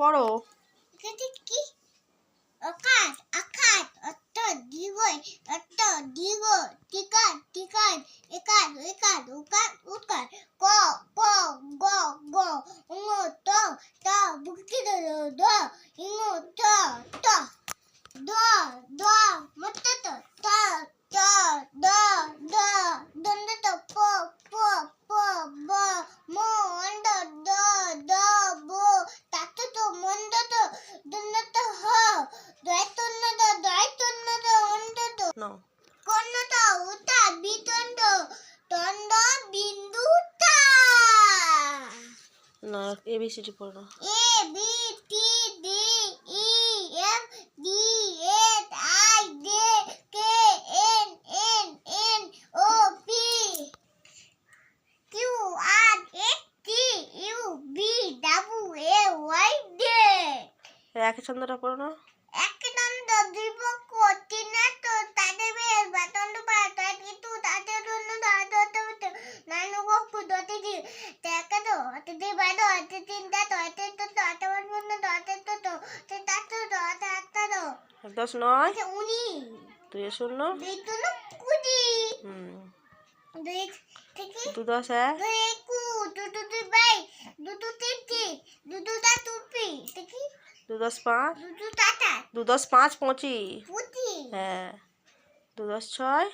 পড়ো এখানে কি আকাশ আকাশ অত দিগই অত দিগ টিকাট টিকাট একাট একাট উকাট উকাট ক ক গ গ উঙ ত ত বুকি দ দ ইঙ ত ত তো দন্ড তো হ দয়তন্ন দ দয়তন্ন দ অন্ড তো নাও কর্ণ তো উতা বিতন্ড তন্ড বিন্দু তা না এবিসিডি পড়ো একই ছন্দটা পড়ো না। একদণ্ড দ্বিপক্ষ তিনাত তাদের বেশ বাতন্ড পায় তাই কিন্তু তাদের জন্য দাদত নানু কক্ষ দতে দি তেকে তো অতে দি বাদ অতে তিনটা তো অতে তো তো বাদ বন্ধ তো তো তো তে তাত তো অতে আত্তা তো। দশ নয়? অতে উনি। দুই শূন্য? দুই তুন কুড়ি। হুম। দুই থেকে দু দশ এক দুই একু দুটো দুই বাই দুটো তা দেখি দু দশ পাঁচ দু দশ পাঁচ পঁচিশ। হ্যাঁ। দু দশ ছয়